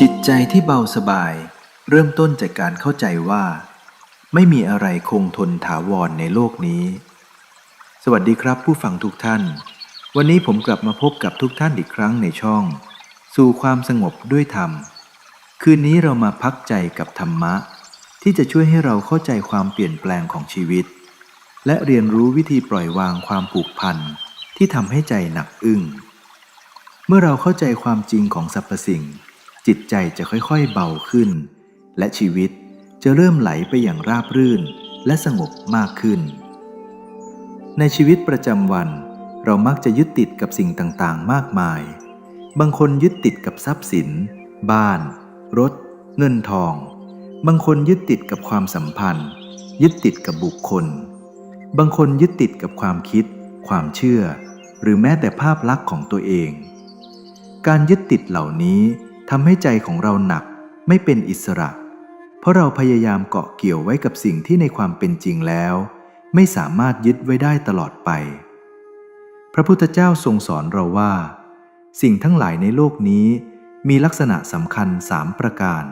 จิตใจที่เบาสบาย เริ่มต้นจากการเข้าใจว่า ไม่มีอะไรคงทนถาวรในโลกนี้ สวัสดีครับผู้ฟังทุกท่าน วันนี้ผมกลับมาพบกับทุกท่านอีกครั้งในช่อง สู่ความสงบด้วยธรรม คืนนี้เรามาพักใจกับธรรมะ ที่จะช่วยให้เราเข้าใจความเปลี่ยนแปลงของชีวิต และเรียนรู้วิธีปล่อยวางความผูกพันที่ทำให้ใจหนักอึ้งเมื่อเราเข้าใจความจริงของสรรพสิ่ง จิตใจจะค่อยๆเบาขึ้น และชีวิตจะเริ่มไหลไปอย่างราบรื่นและสงบมากขึ้น ในชีวิตประจำวัน เรามักจะยึดติดกับสิ่งต่างๆ มากมาย บางคนยึดติดกับทรัพย์สิน บ้าน รถ เงินทอง บางคนยึดติดกับความสัมพันธ์ ยึดติดกับบุคคล บางคนยึดติดกับความคิด ความเชื่อ หรือแม้แต่ภาพลักษณ์ของตัวเอง การยึดติดเหล่านี้ ทำให้ใจของเราหนักไม่เป็นอิสระ เพราะเราพยายามเกาะเกี่ยวไว้กับสิ่งที่ในความเป็นจริงแล้ว ไม่สามารถยึดไว้ได้ตลอดไป พระพุทธเจ้าทรงสอนเราว่า สิ่งทั้งหลายในโลกนี้มีลักษณะสำคัญสามประการ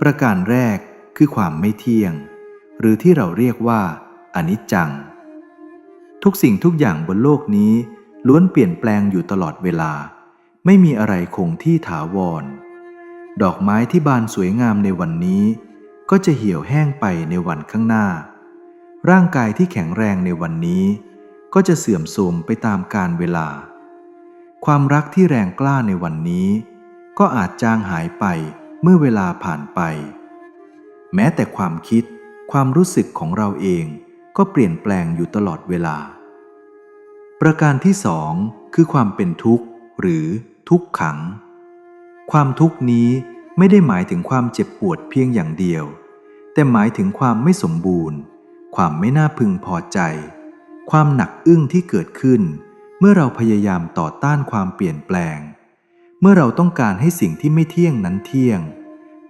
ประการแรกคือความไม่เที่ยง หรือที่เราเรียกว่าอนิจจัง ทุกสิ่งทุกอย่างบนโลกนี้ล้วนเปลี่ยนแปลงอยู่ตลอดเวลา ไม่มีอะไรคงที่ถาวร ดอกไม้ที่บานสวยงามในวันนี้ ก็จะเหี่ยวแห้งไปในวันข้างหน้า ร่างกายที่แข็งแรงในวันนี้ ก็จะเสื่อมโทรมไปตามกาลเวลา ความรักที่แรงกล้าในวันนี้ ก็อาจจางหายไปเมื่อเวลาผ่านไป แม้แต่ความคิดความรู้สึกของเราเองก็เปลี่ยนแปลงอยู่ตลอดเวลา ประการที่สองคือความเป็นทุกข์หรือ ทุกขัง ความทุกข์นี้ไม่ได้หมายถึงความเจ็บปวดเพียงอย่างเดียว แต่หมายถึงความไม่สมบูรณ์ ความไม่น่าพึงพอใจ ความหนักอึ้งที่เกิดขึ้น เมื่อเราพยายามต่อต้านความเปลี่ยนแปลง เมื่อเราต้องการให้สิ่งที่ไม่เที่ยงนั้นเที่ยง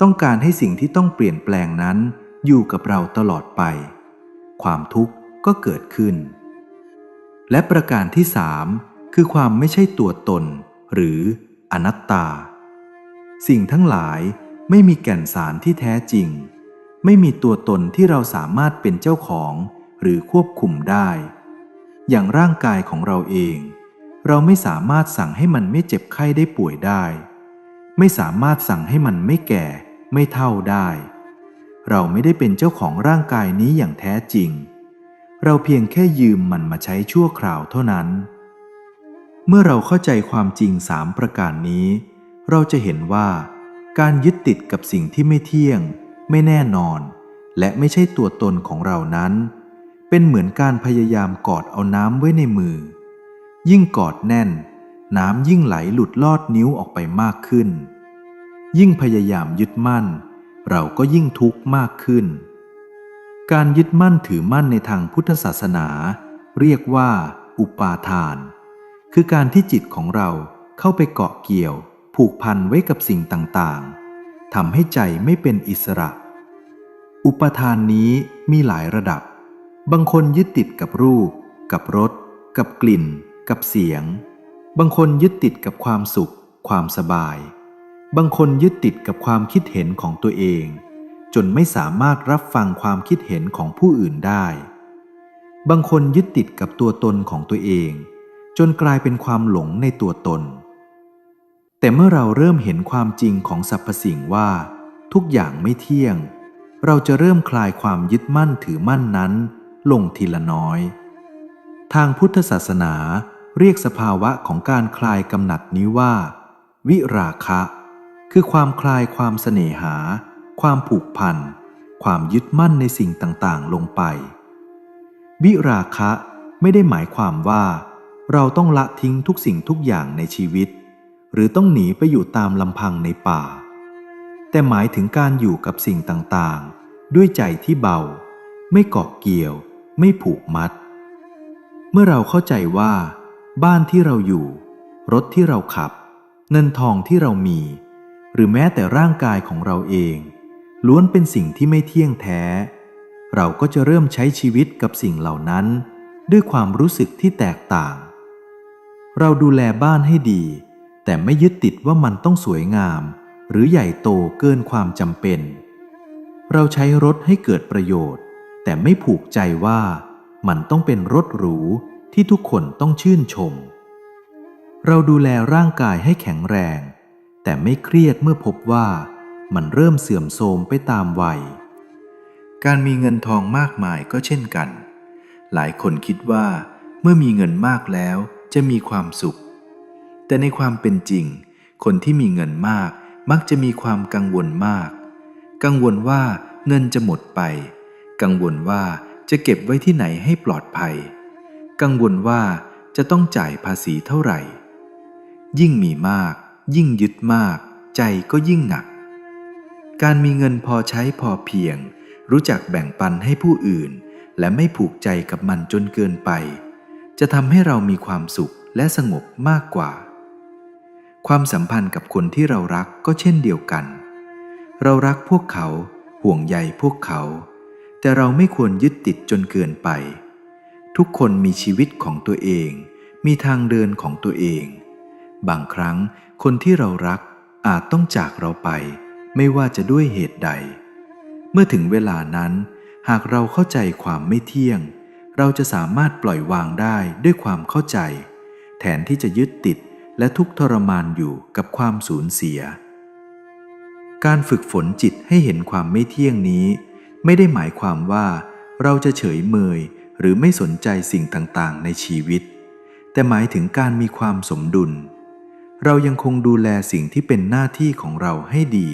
ต้องการให้สิ่งที่ต้องเปลี่ยนแปลงนั้น อยู่กับเราตลอดไป ความทุกข์ก็เกิดขึ้น และประการที่สามคือความไม่ใช่ตัวตน หรืออนัตตา สิ่งทั้งหลายไม่มีแก่นสารที่แท้จริง ไม่มีตัวตนที่เราสามารถเป็นเจ้าของหรือควบคุมได้ อย่างร่างกายของเราเอง เราไม่สามารถสั่งให้มันไม่เจ็บไข้ได้ป่วยได้ ไม่สามารถสั่งให้มันไม่แก่ไม่เท่าได้ เราไม่ได้เป็นเจ้าของร่างกายนี้อย่างแท้จริง เราเพียงแค่ยืมมันมาใช้ชั่วคราวเท่านั้น เมื่อเราเข้าใจความจริงสามประการนี้ เราจะเห็นว่าการยึดติดกับสิ่งที่ไม่เที่ยง ไม่แน่นอน และไม่ใช่ตัวตนของเรานั้น เป็นเหมือนการพยายามกอดเอาน้ำไว้ในมือ ยิ่งกอดแน่น น้ำยิ่งไหลหลุดลอดนิ้วออกไปมากขึ้น ยิ่งพยายามยึดมั่น เราก็ยิ่งทุกข์มากขึ้น การยึดมั่นถือมั่นในทางพุทธศาสนา เรียกว่า อุปาทาน คือการที่จิตของเราเข้าไปเกาะเกี่ยว ผูกพันไว้กับสิ่งต่างๆทำให้ใจไม่เป็นอิสระ อุปทานนี้มีหลายระดับ บางคนยึดติดกับรูป กับรส กับกลิ่น กับเสียง บางคนยึดติดกับความสุข ความสบาย บางคนยึดติดกับความคิดเห็นของตัวเอง จนไม่สามารถรับฟังความคิดเห็นของผู้อื่นได้ บางคนยึดติดกับตัวตนของตัวเอง จนกลายเป็นความหลงในตัวตน แต่เมื่อเราเริ่มเห็นความจริงของสรรพสิ่งว่า ทุกอย่างไม่เที่ยง เราจะเริ่มคลายความยึดมั่นถือมั่นนั้น ลงทีละน้อย ทางพุทธศาสนาเรียกสภาวะของการคลายกำหนัดนี้ว่า วิราคะ คือความคลายความเสน่หา ความผูกพัน ความยึดมั่นในสิ่งต่างๆ ลงไป วิราคะไม่ได้หมายความว่า เราต้องละทิ้งทุกสิ่งทุกอย่างในชีวิต หรือต้องหนีไปอยู่ตามลำพังในป่า แต่หมายถึงการอยู่กับสิ่งต่างๆ ด้วยใจที่เบา ไม่เกาะเกี่ยว ไม่ผูกมัด เมื่อเราเข้าใจว่า บ้านที่เราอยู่ รถที่เราขับ เงินทองที่เรามี หรือแม้แต่ร่างกายของเราเอง ล้วนเป็นสิ่งที่ไม่เที่ยงแท้ เราก็จะเริ่มใช้ชีวิตกับสิ่งเหล่านั้น ด้วยความรู้สึกที่แตกต่าง เราดูแลบ้านให้ดี แต่ไม่ยึดติดว่ามันต้องสวยงาม หรือใหญ่โตเกินความจำเป็น เราใช้รถให้เกิดประโยชน์ แต่ไม่ผูกใจว่ามันต้องเป็นรถหรูที่ทุกคนต้องชื่นชม เราดูแลร่างกายให้แข็งแรง แต่ไม่เครียดเมื่อพบว่ามันเริ่มเสื่อมโทรมไปตามวัย การมีเงินทองมากมายก็เช่นกัน หลายคนคิดว่าเมื่อมีเงินมากแล้ว จะมีความสุข แต่ในความเป็นจริง คนที่มีเงินมากมักจะมีความกังวลมาก กังวลว่าเงินจะหมดไป กังวลว่าจะเก็บไว้ที่ไหนให้ปลอดภัย กังวลว่าจะต้องจ่ายภาษีเท่าไหร่ ยิ่งมีมาก ยิ่งยึดมาก ใจก็ยิ่งหนัก การมีเงินพอใช้พอเพียง รู้จักแบ่งปันให้ผู้อื่น และไม่ผูกใจกับมันจนเกินไป จะทำให้เรามีความสุขและสงบมากกว่า ความสัมพันธ์กับคนที่เรารักก็เช่นเดียวกัน เรารักพวกเขาห่วงใยพวกเขา แต่เราไม่ควรยึดติดจนเกินไป ทุกคนมีชีวิตของตัวเอง มีทางเดินของตัวเอง บางครั้งคนที่เรารักอาจต้องจากเราไป ไม่ว่าจะด้วยเหตุใด เมื่อถึงเวลานั้น หากเราเข้าใจความไม่เที่ยง เราจะสามารถปล่อยวางได้ด้วยความเข้าใจ แทนที่จะยึดติดและทุกข์ทรมานอยู่กับความสูญเสีย การฝึกฝนจิตให้เห็นความไม่เที่ยงนี้ ไม่ได้หมายความว่าเราจะเฉยเมยหรือไม่สนใจสิ่งต่างๆ ในชีวิต แต่หมายถึงการมีความสมดุล เรายังคงดูแลสิ่งที่เป็นหน้าที่ของเราให้ดี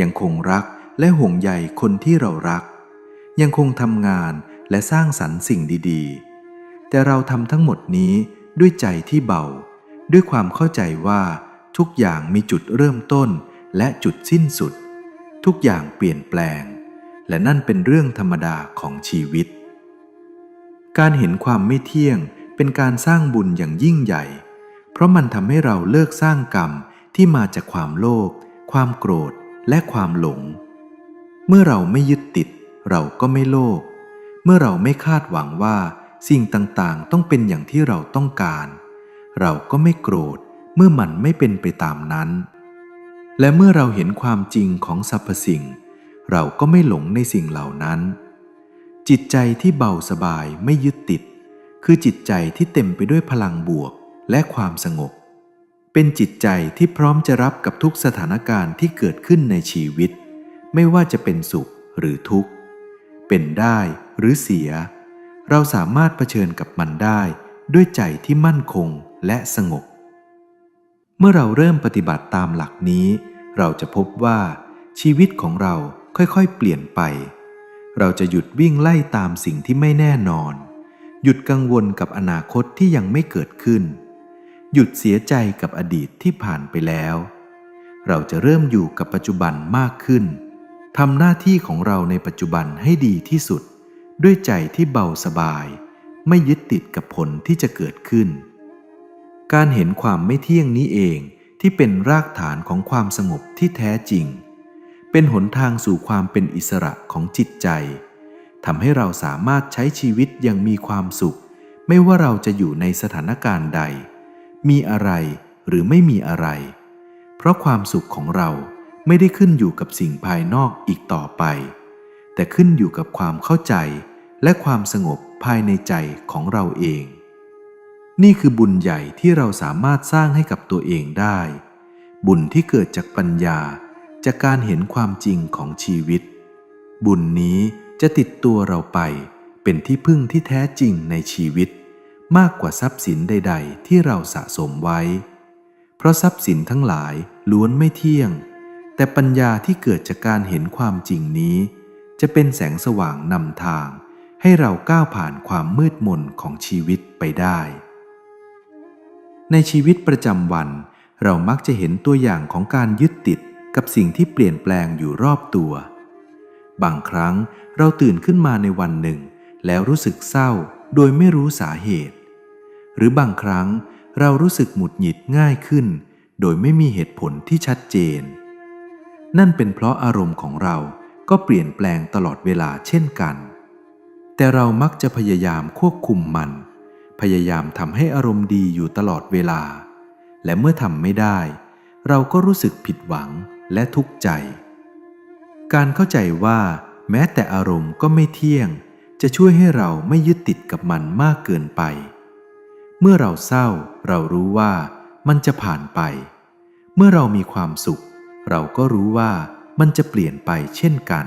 ยังคงรักและห่วงใยคนที่เรารัก ยังคงทำงาน และสร้างสรรค์สิ่งดีๆ แต่เราทำทั้งหมดนี้ด้วยใจที่เบา ด้วยความเข้าใจว่าทุกอย่างมีจุดเริ่มต้นและจุดสิ้นสุด ทุกอย่างเปลี่ยนแปลง และนั่นเป็นเรื่องธรรมดาของชีวิต การเห็นความไม่เที่ยงเป็นการสร้างบุญอย่างยิ่งใหญ่ เพราะมันทำให้เราเลิกสร้างกรรมที่มาจากความโลภความโกรธและความหลง เมื่อเราไม่ยึดติดเราก็ไม่โลภ มื่อเราไม่คาดหวังว่าสิ่งต่างๆ ต้องเป็นอย่างที่เราต้องการ เราก็ไม่โกรธเมื่อมันไม่เป็นไปตามนั้น และเมื่อเราเห็นความจริงของสรรพสิ่ง เราก็ไม่หลงในสิ่งเหล่านั้น จิตใจที่เบาสบายไม่ยึดติด คือจิตใจที่เต็มไปด้วยพลังบวกและความสงบ เป็นจิตใจที่พร้อมจะรับกับทุกสถานการณ์ที่เกิดขึ้นในชีวิต ไม่ว่าจะเป็นสุขหรือทุกข์ เป็นได้ หรือเสีย เราสามารถเผชิญกับมันได้ด้วยใจที่มั่นคงและสงบ เมื่อเราเริ่มปฏิบัติตามหลักนี้ เราจะพบว่าชีวิตของเราค่อยๆ เปลี่ยนไป เราจะหยุดวิ่งไล่ตามสิ่งที่ไม่แน่นอน หยุดกังวลกับอนาคตที่ยังไม่เกิดขึ้น หยุดเสียใจกับอดีตที่ผ่านไปแล้ว เราจะเริ่มอยู่กับปัจจุบันมากขึ้นทำหน้าที่ของเราในปัจจุบันให้ดีที่สุด ด้วยใจที่เบาสบาย ไม่ยึดติดกับผลที่จะเกิดขึ้น การเห็นความไม่เที่ยงนี้เองที่เป็นรากฐานของความสงบที่แท้จริง เป็นหนทางสู่ความเป็นอิสระของจิตใจทำให้เราสามารถใช้ชีวิตอย่างมีความสุข ไม่ว่าเราจะอยู่ในสถานการณ์ใด มีอะไรหรือไม่มีอะไร เพราะความสุขของเราไม่ได้ขึ้นอยู่กับสิ่งภายนอกอีกต่อไป แต่ขึ้นอยู่กับความเข้าใจ และความสงบภายในใจของเราเอง นี่คือบุญใหญ่ที่เราสามารถสร้างให้กับตัวเองได้ บุญที่เกิดจากปัญญาจากการเห็นความจริงของชีวิต บุญนี้จะติดตัวเราไปเป็นที่พึ่งที่แท้จริงในชีวิต มากกว่าทรัพย์สินใด ๆ ที่เราสะสมไว้ เพราะทรัพย์สินทั้งหลายล้วนไม่เที่ยง แต่ปัญญาที่เกิดจากการเห็นความจริงนี้ จะเป็นแสงสว่างนำทาง ให้เราก้าวผ่านความมืดมนของชีวิตไปได้ ในชีวิตประจำวัน เรามักจะเห็นตัวอย่างของการยึดติดกับสิ่งที่เปลี่ยนแปลงอยู่รอบตัว บางครั้งเราตื่นขึ้นมาในวันหนึ่ง แล้วรู้สึกเศร้าโดยไม่รู้สาเหตุ หรือบางครั้งเรารู้สึกหมุดหงิดง่ายขึ้น โดยไม่มีเหตุผลที่ชัดเจน นั่นเป็นเพราะอารมณ์ของเราก็เปลี่ยนแปลงตลอดเวลาเช่นกัน แต่เรามักจะพยายามควบคุมมัน พยายามทำให้อารมณ์ดีอยู่ตลอดเวลา และเมื่อทำไม่ได้ เราก็รู้สึกผิดหวังและทุกข์ใจ การเข้าใจว่าแม้แต่อารมณ์ก็ไม่เที่ยง จะช่วยให้เราไม่ยึดติดกับมันมากเกินไป เมื่อเราเศร้าเรารู้ว่ามันจะผ่านไป เมื่อเรามีความสุข เราก็รู้ว่ามันจะเปลี่ยนไปเช่นกัน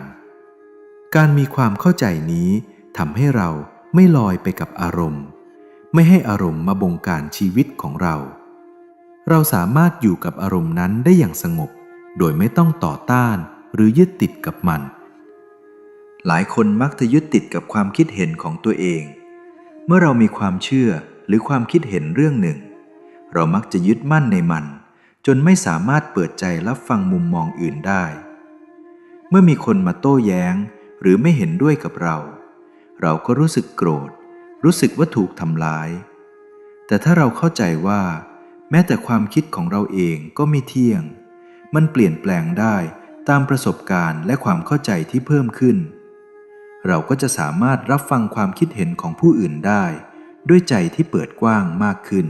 การมีความเข้าใจนี้ ทำให้เราไม่ลอยไปกับอารมณ์ ไม่ให้อารมณ์มาบงการชีวิตของเรา เราสามารถอยู่กับอารมณ์นั้นได้อย่างสงบ โดยไม่ต้องต่อต้านหรือยึดติดกับมัน หลายคนมักจะยึดติดกับความคิดเห็นของตัวเอง เมื่อเรามีความเชื่อหรือความคิดเห็นเรื่องหนึ่ง เรามักจะยึดมั่นในมัน จนไม่สามารถเปิดใจรับฟังมุมมองอื่นได้ เมื่อมีคนมาโต้แย้งหรือไม่เห็นด้วยกับเรา เราก็รู้สึกโกรธ รู้สึกว่าถูกทำร้าย แต่ถ้าเราเข้าใจว่า แม้แต่ความคิดของเราเองก็ไม่เที่ยง มันเปลี่ยนแปลงได้ตามประสบการณ์และความเข้าใจที่เพิ่มขึ้น เราก็จะสามารถรับฟังความคิดเห็นของผู้อื่นได้ ด้วยใจที่เปิดกว้างมากขึ้น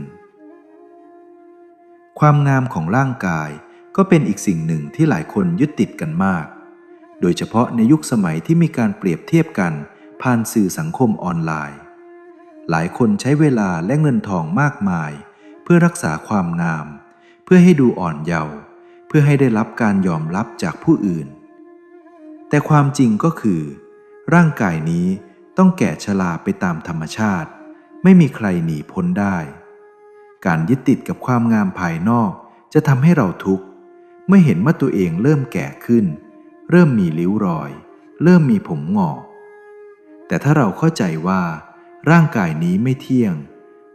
ความงามของร่างกายก็เป็นอีกสิ่งหนึ่งที่หลายคนยึดติดกันมาก โดยเฉพาะในยุคสมัยที่มีการเปรียบเทียบกัน ผ่านสื่อสังคมออนไลน์ หลายคนใช้เวลาและเงินทองมากมาย เพื่อรักษาความงาม เพื่อให้ดูอ่อนเยาว์เพื่อให้ได้รับการยอมรับจากผู้อื่น แต่ความจริงก็คือ ร่างกายนี้ต้องแก่ชราไปตามธรรมชาติ ไม่มีใครหนีพ้นได้ การยึดติดกับความงามภายนอกจะทำให้เราทุกข์เมื่อเห็นว่าตัวเองเริ่มแก่ขึ้น เริ่มมีริ้วรอย เริ่มมีผมงอก แต่ถ้าเราเข้าใจว่า ร่างกายนี้ไม่เที่ยง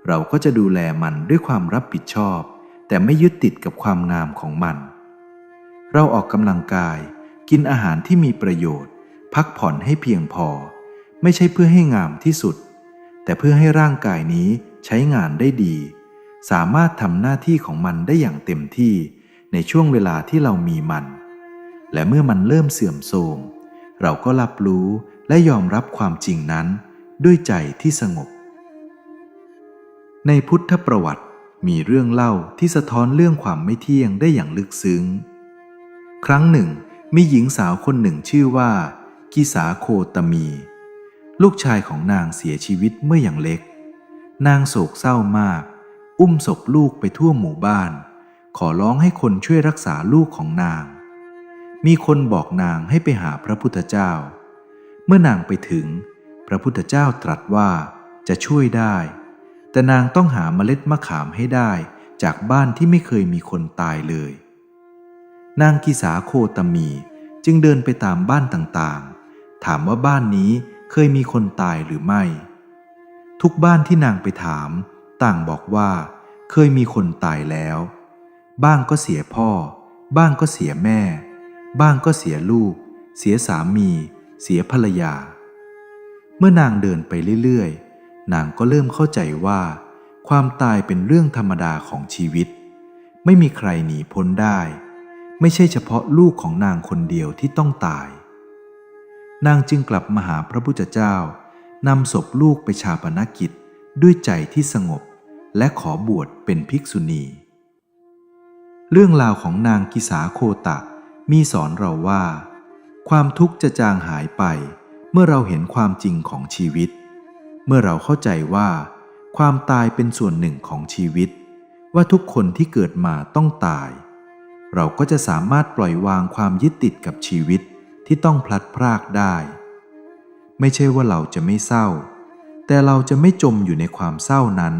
เราก็จะดูแลมันด้วยความรับผิดชอบ แต่ไม่ยึดติดกับความงามของมัน เราออกกำลังกาย กินอาหารที่มีประโยชน์ พักผ่อนให้เพียงพอ ไม่ใช่เพื่อให้งามที่สุด แต่เพื่อให้ร่างกายนี้ใช้งานได้ดี สามารถทำหน้าที่ของมันได้อย่างเต็มที่ในช่วงเวลาที่เรามีมัน และเมื่อมันเริ่มเสื่อมโทรมเราก็รับรู้ และยอมรับความจริงนั้นด้วยใจที่สงบ ในพุทธประวัติมีเรื่องเล่าที่สะท้อนเรื่องความไม่เที่ยงได้อย่างลึกซึ้ง ครั้งหนึ่ง มีหญิงสาวคนหนึ่งชื่อว่า กิสาโคตมี ลูกชายของนางเสียชีวิตเมื่ออย่างเล็ก นางโศกเศร้ามาก อุ้มศพลูกไปทั่วหมู่บ้าน ขอร้องให้คนช่วยรักษาลูกของนาง มีคนบอกนางให้ไปหาพระพุทธเจ้า เมื่อนางไปถึง พระพุทธเจ้าตรัสว่าจะช่วยได้ แต่นางต้องหาเมล็ดมะขามให้ได้จากบ้านที่ไม่เคยมีคนตายเลย นางกิสาโคตมีจึงเดินไปตามบ้านต่างๆ ถามว่าบ้านนี้เคยมีคนตายหรือไม่ ทุกบ้านที่นางไปถาม ต่างบอกว่า เคยมีคนตายแล้ว บ้างก็เสียพ่อ บ้างก็เสียแม่ บ้างก็เสียลูก เสียสามี เสียภรรยา เมื่อนางเดินไปเรื่อยๆ นางก็เริ่มเข้าใจว่า ความตายเป็นเรื่องธรรมดาของชีวิต ไม่มีใครหนีพ้นได้ ไม่ใช่เฉพาะลูกของนางคนเดียวที่ต้องตาย นางจึงกลับมาหาพระพุทธเจ้านำศพลูกไปชาปนกิจด้วยใจที่สงบและขอบวชเป็นภิกษุณี เรื่องราวของนางกิสาโคตะมีสอนเราว่า ความทุกข์จะจางหายไป เมื่อเราเห็นความจริงของชีวิต เมื่อเราเข้าใจว่า ความตายเป็นส่วนหนึ่งของชีวิต ว่าทุกคนที่เกิดมาต้องตาย เราก็จะสามารถปล่อยวางความยึดติดกับชีวิตที่ต้องพลัดพรากได้ ไม่ใช่ว่าเราจะไม่เศร้า แต่เราจะไม่จมอยู่ในความเศร้านั้น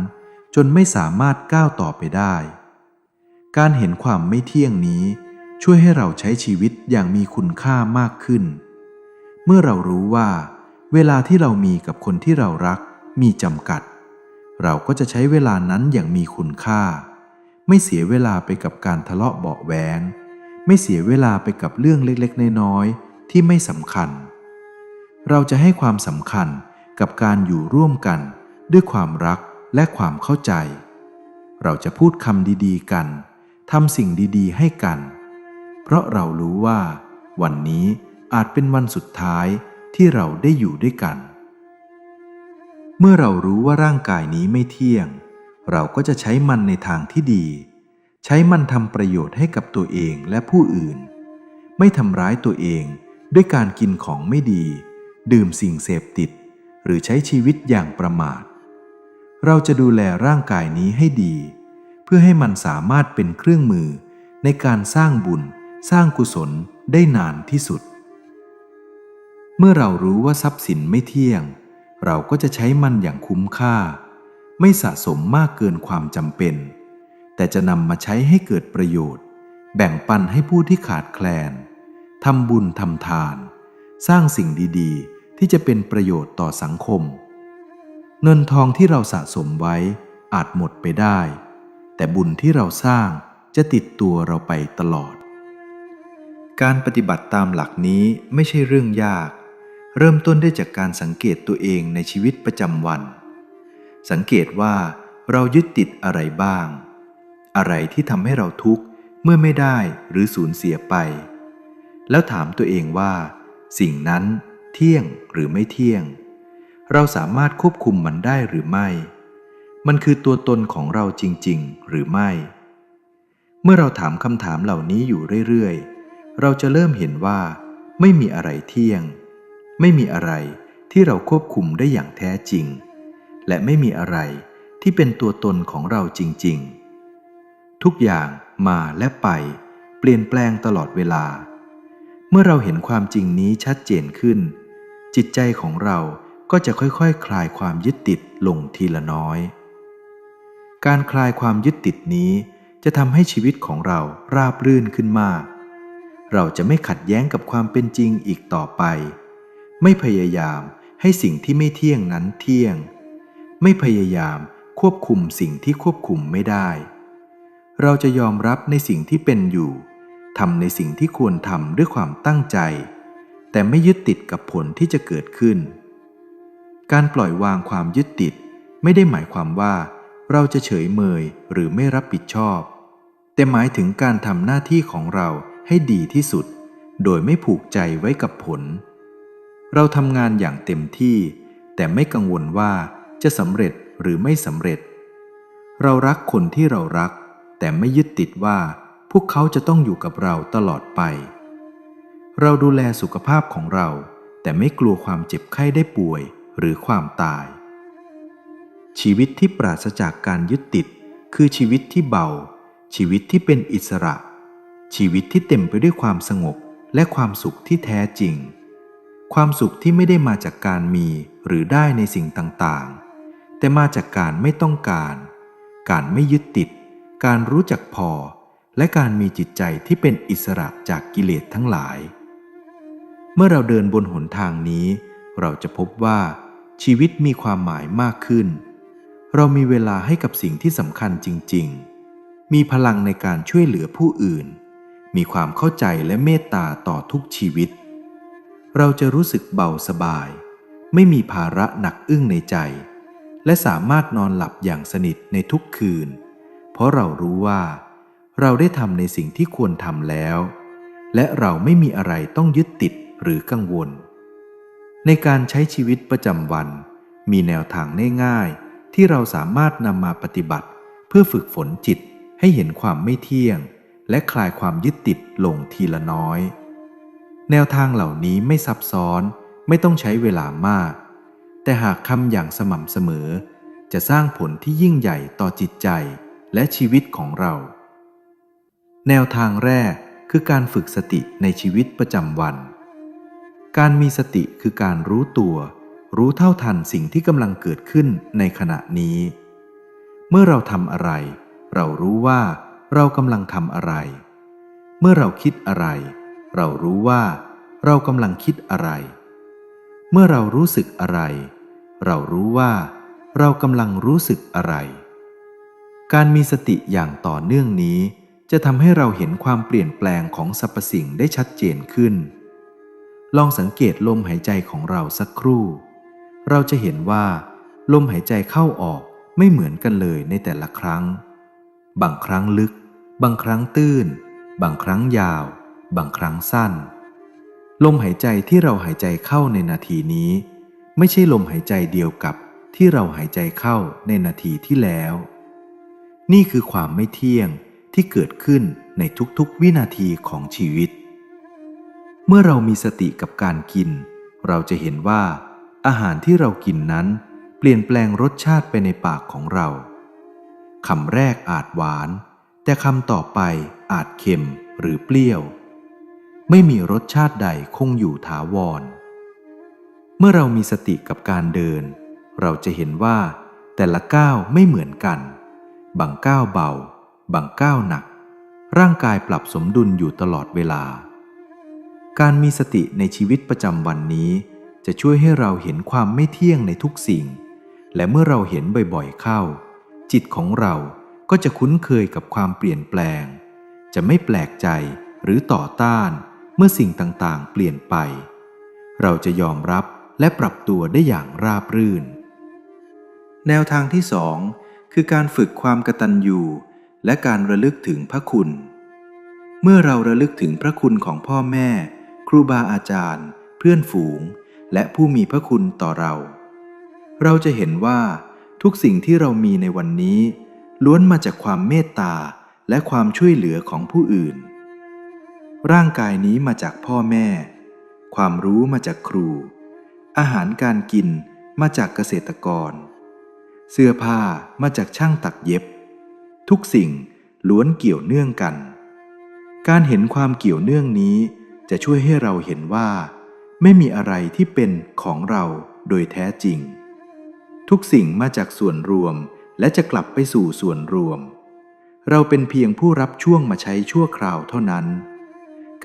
จนไม่สามารถก้าวต่อไปได้ การเห็นความไม่เที่ยงนี้ ช่วยให้เราใช้ชีวิตอย่างมีคุณค่ามากขึ้น เมื่อเรารู้ว่า เวลาที่เรามีกับคนที่เรารักมีจำกัด เราก็จะใช้เวลานั้นอย่างมีคุณค่า ไม่เสียเวลาไปกับการทะเลาะเบาะแวงไม่เสียเวลาไปกับเรื่องเล็กๆ น้อยๆ ที่ไม่สำคัญ เราจะให้ความสำคัญกับการอยู่ร่วมกัน ด้วยความรักและความเข้าใจ เราจะพูดคำดีๆกันทำสิ่งดีๆ ให้กัน เพราะเรารู้ว่า วันนี้อาจเป็นวันสุดท้ายที่เราได้อยู่ด้วยกัน เมื่อเรารู้ว่าร่างกายนี้ไม่เที่ยง เราก็จะใช้มันในทางที่ดี ใช้มันทำประโยชน์ให้กับตัวเองและผู้อื่น ไม่ทำร้ายตัวเองด้วยการกินของไม่ดี ดื่มสิ่งเสพติด หรือใช้ชีวิตอย่างประมาท เราจะดูแลร่างกายนี้ให้ดี เพื่อให้มันสามารถเป็นเครื่องมือในการสร้างบุญ สร้างกุศลได้นานที่สุด เมื่อเรารู้ว่าทรัพย์สินไม่เที่ยง เราก็จะใช้มันอย่างคุ้มค่า ไม่สะสมมากเกินความจำเป็น แต่จะนำมาใช้ให้เกิดประโยชน์ แบ่งปันให้ผู้ที่ขาดแคลนทำบุญทำทาน สร้างสิ่งดีๆ ที่จะเป็นประโยชน์ต่อสังคม เงินทองที่เราสะสมไว้อาจหมดไปได้ แต่บุญที่เราสร้างจะติดตัวเราไปตลอด การปฏิบัติตามหลักนี้ไม่ใช่เรื่องยาก เริ่มต้นได้จากการสังเกตตัวเองในชีวิตประจำวัน สังเกตว่าเรายึดติดอะไรบ้าง อะไรที่ทำให้เราทุกข์เมื่อไม่ได้หรือสูญเสียไป แล้วถามตัวเองว่า สิ่งนั้นเที่ยงหรือไม่เที่ยง เราสามารถควบคุมมันได้หรือไม่ มันคือตัวตนของเราจริง ๆ หรือไม่ เมื่อเราถามคำถามเหล่านี้อยู่เรื่อยๆ เราจะเริ่มเห็นว่า ไม่มีอะไรเที่ยง ไม่มีอะไรที่เราควบคุมได้อย่างแท้จริง และไม่มีอะไรที่เป็นตัวตนของเราจริง ๆ ทุกอย่างมาและไป เปลี่ยนแปลงตลอดเวลา เมื่อเราเห็นความจริงนี้ชัดเจนขึ้น จิตใจของเราก็จะค่อยๆคคลายความยึดติดลงทีละน้อย การคลายความยึดติดนี้จะทำให้ชีวิตของเราราบรื่นขึ้นมาก เราจะไม่ขัดแย้งกับความเป็นจริงอีกต่อไป ไม่พยายามให้สิ่งที่ไม่เที่ยงนั้นเที่ยง ไม่พยายามควบคุมสิ่งที่ควบคุมไม่ได้ เราจะยอมรับในสิ่งที่เป็นอยู่ทำในสิ่งที่ควรทำด้วยความตั้งใจ แต่ไม่ยึดติดกับผลที่จะเกิดขึ้น การปล่อยวางความยึดติดไม่ได้หมายความว่า เราจะเฉยเมยหรือไม่รับผิดชอบ แต่หมายถึงการทำหน้าที่ของเรา ให้ดีที่สุด โดยไม่ผูกใจไว้กับผล เราทำงานอย่างเต็มที่ แต่ไม่กังวลว่าจะสำเร็จหรือไม่สำเร็จ เรารักคนที่เรารัก แต่ไม่ยึดติดว่าพวกเขาจะต้องอยู่กับเราตลอดไป เราดูแลสุขภาพของเรา แต่ไม่กลัวความเจ็บไข้ได้ป่วยหรือความตาย ชีวิตที่ปราศจากการยึดติด คือชีวิตที่เบา ชีวิตที่เป็นอิสระ ชีวิตที่เต็มไปด้วยความสงบและความสุขที่แท้จริง ความสุขที่ไม่ได้มาจากการมีหรือได้ในสิ่งต่างๆ แต่มาจากการไม่ต้องการ การไม่ยึดติด การรู้จักพอ และการมีจิตใจที่เป็นอิสระจากกิเลสทั้งหลาย เมื่อเราเดินบนหนทางนี้ เราจะพบว่าชีวิตมีความหมายมากขึ้น เรามีเวลาให้กับสิ่งที่สำคัญจริง ๆ มีพลังในการช่วยเหลือผู้อื่น มีความเข้าใจและเมตตาต่อทุกชีวิต เราจะรู้สึกเบาสบาย ไม่มีภาระหนักอึ้งในใจ และสามารถนอนหลับอย่างสนิทในทุกคืน เพราะเรารู้ว่า เราได้ทำในสิ่งที่ควรทำแล้ว และเราไม่มีอะไรต้องยึดติดหรือกังวล ในการใช้ชีวิตประจำวัน มีแนวทางง่ายๆที่เราสามารถนำมาปฏิบัติ เพื่อฝึกฝนจิตให้เห็นความไม่เที่ยง และคลายความยึดติดลงทีละน้อย แนวทางเหล่านี้ไม่ซับซ้อนไม่ต้องใช้เวลามาก แต่หากทำอย่างสม่ำเสมอ จะสร้างผลที่ยิ่งใหญ่ต่อจิตใจและชีวิตของเรา แนวทางแรกคือการฝึกสติในชีวิตประจำวัน การมีสติคือการรู้ตัว รู้เท่าทันสิ่งที่กำลังเกิดขึ้นในขณะนี้ เมื่อเราทำอะไร เรารู้ว่า เรากำลังทำอะไร เมื่อเราคิดอะไร เรารู้ว่า เรากำลังคิดอะไร เมื่อเรารู้สึกอะไร เรารู้ว่า เรากำลังรู้สึกอะไร การมีสติอย่างต่อเนื่องนี้ จะทำให้เราเห็นความเปลี่ยนแปลงของสรรพสิ่งได้ชัดเจนขึ้น ลองสังเกตลมหายใจของเราสักครู่ เราจะเห็นว่า ลมหายใจเข้าออกไม่เหมือนกันเลยในแต่ละครั้ง บางครั้งลึก บางครั้งตื้น บางครั้งยาว บางครั้งสั้น ลมหายใจที่เราหายใจเข้าในนาทีนี้ ไม่ใช่ลมหายใจเดียวกับที่เราหายใจเข้าในนาทีที่แล้ว นี่คือความไม่เที่ยงที่เกิดขึ้นในทุกๆวินาทีของชีวิต เมื่อเรามีสติกับการกิน เราจะเห็นว่าอาหารที่เรากินนั้น เปลี่ยนแปลงรสชาติไปในปากของเรา คำแรกอาจหวาน แต่คำต่อไปอาจเค็มหรือเปรี้ยว ไม่มีรสชาติใดคงอยู่ถาวร เมื่อเรามีสติกับการเดิน เราจะเห็นว่าแต่ละก้าวไม่เหมือนกัน บางก้าวเบา บางก้าวหนัก ร่างกายปรับสมดุลอยู่ตลอดเวลา การมีสติในชีวิตประจำวันนี้ จะช่วยให้เราเห็นความไม่เที่ยงในทุกสิ่ง และเมื่อเราเห็นบ่อยๆเข้า จิตของเราก็จะคุ้นเคยกับความเปลี่ยนแปลง จะไม่แปลกใจหรือต่อต้านเมื่อสิ่งต่างๆ เปลี่ยนไป เราจะยอมรับและปรับตัวได้อย่างราบรื่น แนวทางที่สองคือการฝึกความกตัญญูและการระลึกถึงพระคุณ เมื่อเราระลึกถึงพระคุณของพ่อแม่ ครูบาอาจารย์ เพื่อนฝูง และผู้มีพระคุณต่อเรา เราจะเห็นว่า ทุกสิ่งที่เรามีในวันนี้ ล้วนมาจากความเมตตาและความช่วยเหลือของผู้อื่น ร่างกายนี้มาจากพ่อแม่ ความรู้มาจากครู อาหารการกินมาจากเกษตรกร เสื้อผ้ามาจากช่างตักเย็บ ทุกสิ่งล้วนเกี่ยวเนื่องกัน การเห็นความเกี่ยวเนื่องนี้จะช่วยให้เราเห็นว่า ไม่มีอะไรที่เป็นของเราโดยแท้จริง ทุกสิ่งมาจากส่วนรวม และจะกลับไปสู่ส่วนรวม เราเป็นเพียงผู้รับช่วงมาใช้ชั่วคราวเท่านั้น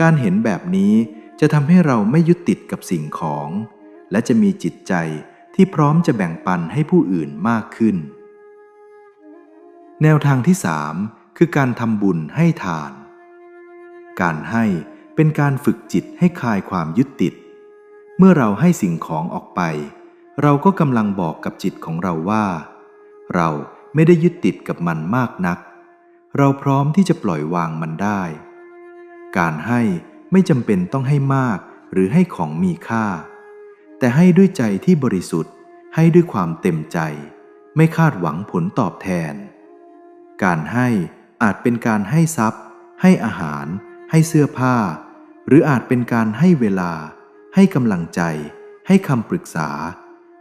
การเห็นแบบนี้จะทำให้เราไม่ยึดติดกับสิ่งของ และจะมีจิตใจที่พร้อมจะแบ่งปันให้ผู้อื่นมากขึ้น แนวทางที่สามคือการทำบุญให้ทาน การให้เป็นการฝึกจิตให้คลายความยึดติด เมื่อเราให้สิ่งของออกไป เราก็กำลังบอกกับจิตของเราว่า เราไม่ได้ยึดติดกับมันมากนัก เราพร้อมที่จะปล่อยวางมันได้ การให้ไม่จำเป็นต้องให้มากหรือให้ของมีค่า แต่ให้ด้วยใจที่บริสุทธิ์ให้ด้วยความเต็มใจ ไม่คาดหวังผลตอบแทน การให้อาจเป็นการให้ทรัพย์ ให้อาหาร ให้เสื้อผ้า หรืออาจเป็นการให้เวลา ให้กำลังใจ ให้คำปรึกษา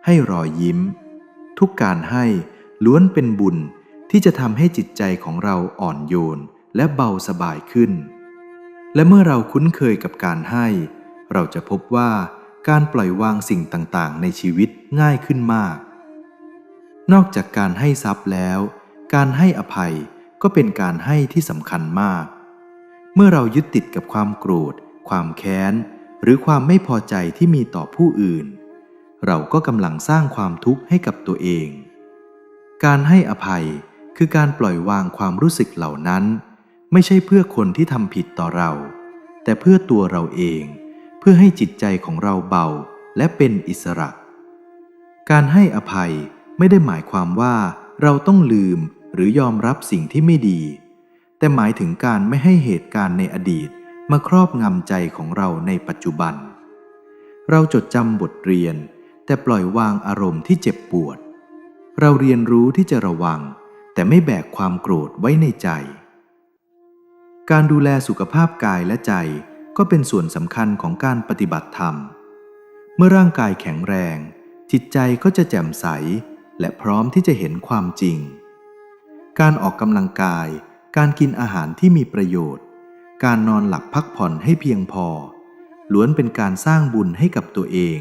ให้รอยยิ้ม ทุกการให้ล้วนเป็นบุญที่จะทำให้จิตใจของเราอ่อนโยนและเบาสบายขึ้น และเมื่อเราคุ้นเคยกับการให้ เราจะพบว่าการปล่อยวางสิ่งต่างๆ ในชีวิตง่ายขึ้นมาก นอกจากการให้ทรัพย์แล้ว การให้อภัยก็เป็นการให้ที่สำคัญมาก เมื่อเรายึดติดกับความโกรธ ความแค้น หรือความไม่พอใจที่มีต่อผู้อื่น เราก็กำลังสร้างความทุกข์ให้กับตัวเอง การให้อภัยคือการปล่อยวางความรู้สึกเหล่านั้น ไม่ใช่เพื่อคนที่ทำผิดต่อเรา แต่เพื่อตัวเราเอง เพื่อให้จิตใจของเราเบาและเป็นอิสระ การให้อภัยไม่ได้หมายความว่าเราต้องลืมหรือยอมรับสิ่งที่ไม่ดี แต่หมายถึงการไม่ให้เหตุการณ์ในอดีตมาครอบงำใจของเราในปัจจุบัน เราจดจำบทเรียน แต่ปล่อยวางอารมณ์ที่เจ็บปวด เราเรียนรู้ที่จะระวัง แต่ไม่แบกความโกรธไว้ในใจ การดูแลสุขภาพกายและใจก็เป็นส่วนสำคัญของการปฏิบัติธรรม เมื่อร่างกายแข็งแรง จิตใจก็จะแจ่มใส และพร้อมที่จะเห็นความจริง การออกกำลังกาย การกินอาหารที่มีประโยชน์ การนอนหลับพักผ่อนให้เพียงพอ ล้วนเป็นการสร้างบุญให้กับตัวเอง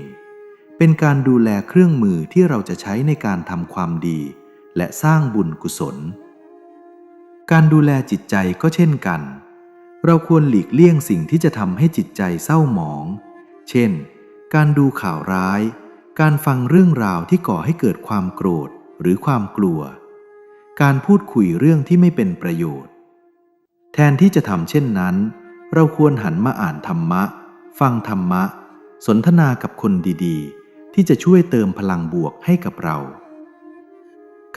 เป็นการดูแลเครื่องมือที่เราจะใช้ในการทำความดี และสร้างบุญกุศล การดูแลจิตใจก็เช่นกัน เราควรหลีกเลี่ยงสิ่งที่จะทำให้จิตใจเศร้าหมอง เช่น การดูข่าวร้าย การฟังเรื่องราวที่ก่อให้เกิดความโกรธหรือความกลัว การพูดคุยเรื่องที่ไม่เป็นประโยชน์ แทนที่จะทำเช่นนั้น เราควรหันมาอ่านธรรมะ ฟังธรรมะ สนทนากับคนดีๆ ที่จะช่วยเติมพลังบวกให้กับเรา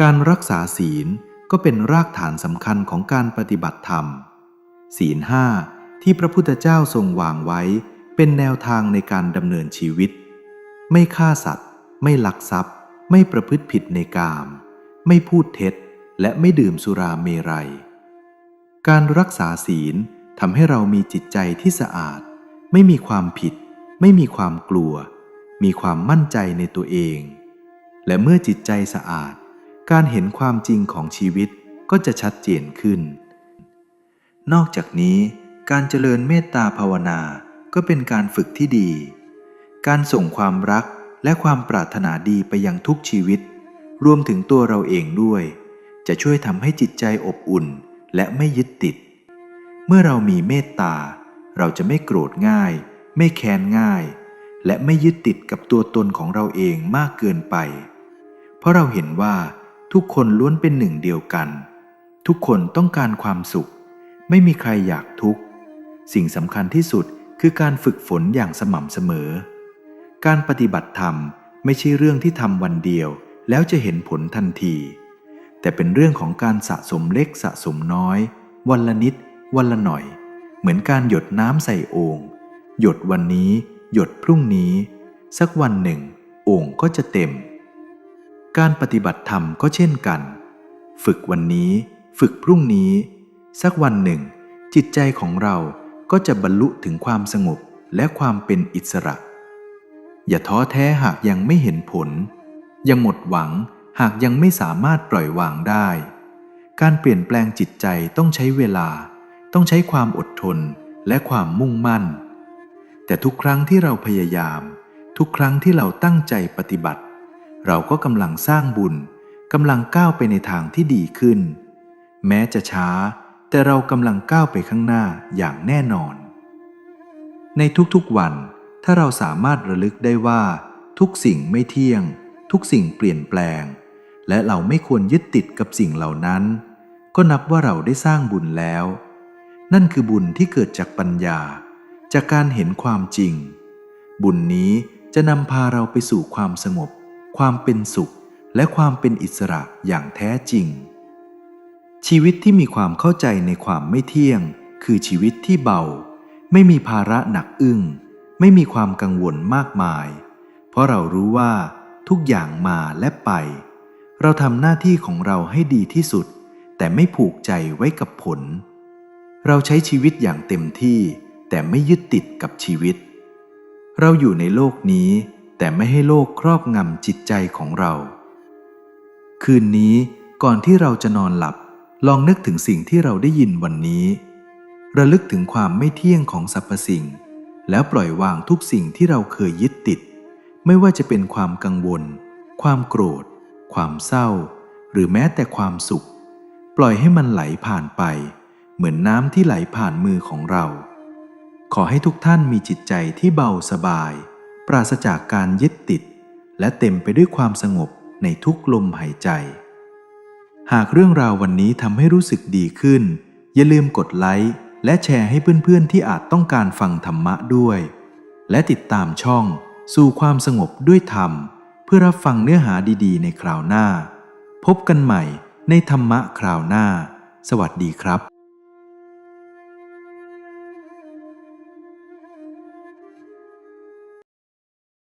การรักษาศีลก็เป็นรากฐานสำคัญของการปฏิบัติธรรม ศีลห้าที่พระพุทธเจ้าทรงวางไว้เป็นแนวทางในการดำเนินชีวิต ไม่ฆ่าสัตว์ ไม่ลักทรัพย์ ไม่ประพฤติผิดในกาม ไม่พูดเท็จ และไม่ดื่มสุราเมรัย การรักษาศีลทำให้เรามีจิตใจที่สะอาด ไม่มีความผิด ไม่มีความกลัว มีความมั่นใจในตัวเอง และเมื่อจิตใจสะอาด การเห็นความจริงของชีวิตก็จะชัดเจนขึ้น นอกจากนี้ การเจริญเมตตาภาวนาก็เป็นการฝึกที่ดี การส่งความรักและความปรารถนาดีไปยังทุกชีวิต รวมถึงตัวเราเองด้วย จะช่วยทำให้จิตใจอบอุ่นและไม่ยึดติด เมื่อเรามีเมตตา เราจะไม่โกรธง่าย ไม่แค้นง่าย และไม่ยึดติดกับตัวตนของเราเองมากเกินไป เพราะเราเห็นว่าทุกคนล้วนเป็นหนึ่งเดียวกัน ทุกคนต้องการความสุข ไม่มีใครอยากทุกข์ สิ่งสำคัญที่สุดคือการฝึกฝนอย่างสม่ำเสมอ การปฏิบัติธรรมไม่ใช่เรื่องที่ทำวันเดียว แล้วจะเห็นผลทันที แต่เป็นเรื่องของการสะสมเล็กสะสมน้อย วันละนิด วันละหน่อย เหมือนการหยดน้ำใส่โอ่งหยดวันนี้ หยดพรุ่งนี้ สักวันหนึ่ง โอ่งก็จะเต็ม การปฏิบัติธรรมก็เช่นกัน ฝึกวันนี้ ฝึกพรุ่งนี้ สักวันหนึ่ง จิตใจของเราก็จะบรรลุถึงความสงบและความเป็นอิสระ อย่าท้อแท้หากยังไม่เห็นผล ยังหมดหวังหากยังไม่สามารถปล่อยวางได้ การเปลี่ยนแปลงจิตใจต้องใช้เวลา ต้องใช้ความอดทนและความมุ่งมั่น แต่ทุกครั้งที่เราพยายาม ทุกครั้งที่เราตั้งใจปฏิบัติ เราก็กำลังสร้างบุญกำลังก้าวไปในทางที่ดีขึ้น แม้จะช้า แต่เรากำลังก้าวไปข้างหน้าอย่างแน่นอน ในทุกๆวัน ถ้าเราสามารถระลึกได้ว่า ทุกสิ่งไม่เที่ยง ทุกสิ่งเปลี่ยนแปลง และเราไม่ควรยึดติดกับสิ่งเหล่านั้น ก็นับว่าเราได้สร้างบุญแล้ว นั่นคือบุญที่เกิดจากปัญญา จากการเห็นความจริง บุญนี้จะนำพาเราไปสู่ความสงบ ความเป็นสุข และความเป็นอิสระอย่างแท้จริง ชีวิตที่มีความเข้าใจในความไม่เที่ยง คือชีวิตที่เบา ไม่มีภาระหนักอึ้ง ไม่มีความกังวลมากมาย เพราะเรารู้ว่าทุกอย่างมาและไป เราทำหน้าที่ของเราให้ดีที่สุด แต่ไม่ผูกใจไว้กับผล เราใช้ชีวิตอย่างเต็มที่ แต่ไม่ยึดติดกับชีวิต เราอยู่ในโลกนี้แต่ไม่ให้โลกครอบงำจิตใจของเรา คืนนี้ก่อนที่เราจะนอนหลับ ลองนึกถึงสิ่งที่เราได้ยินวันนี้ ระลึกถึงความไม่เที่ยงของสรรพสิ่ง แล้วปล่อยวางทุกสิ่งที่เราเคยยึดติด ไม่ว่าจะเป็นความกังวล ความโกรธ ความเศร้า หรือแม้แต่ความสุข ปล่อยให้มันไหลผ่านไป เหมือนน้ำที่ไหลผ่านมือของเรา ขอให้ทุกท่านมีจิตใจที่เบาสบาย ปราศจากการยึดติด และเต็มไปด้วยความสงบในทุกลมหายใจ หากเรื่องราววันนี้ทำให้รู้สึกดีขึ้น อย่าลืมกดไลค์และแชร์ให้เพื่อนๆที่อาจต้องการฟังธรรมะด้วย และติดตามช่องสู่ความสงบด้วยธรรม เพื่อรับฟังเนื้อหาดีๆ ในคราวหน้า พบกันใหม่ในธรรมะคราวหน้า สวัสดีครับ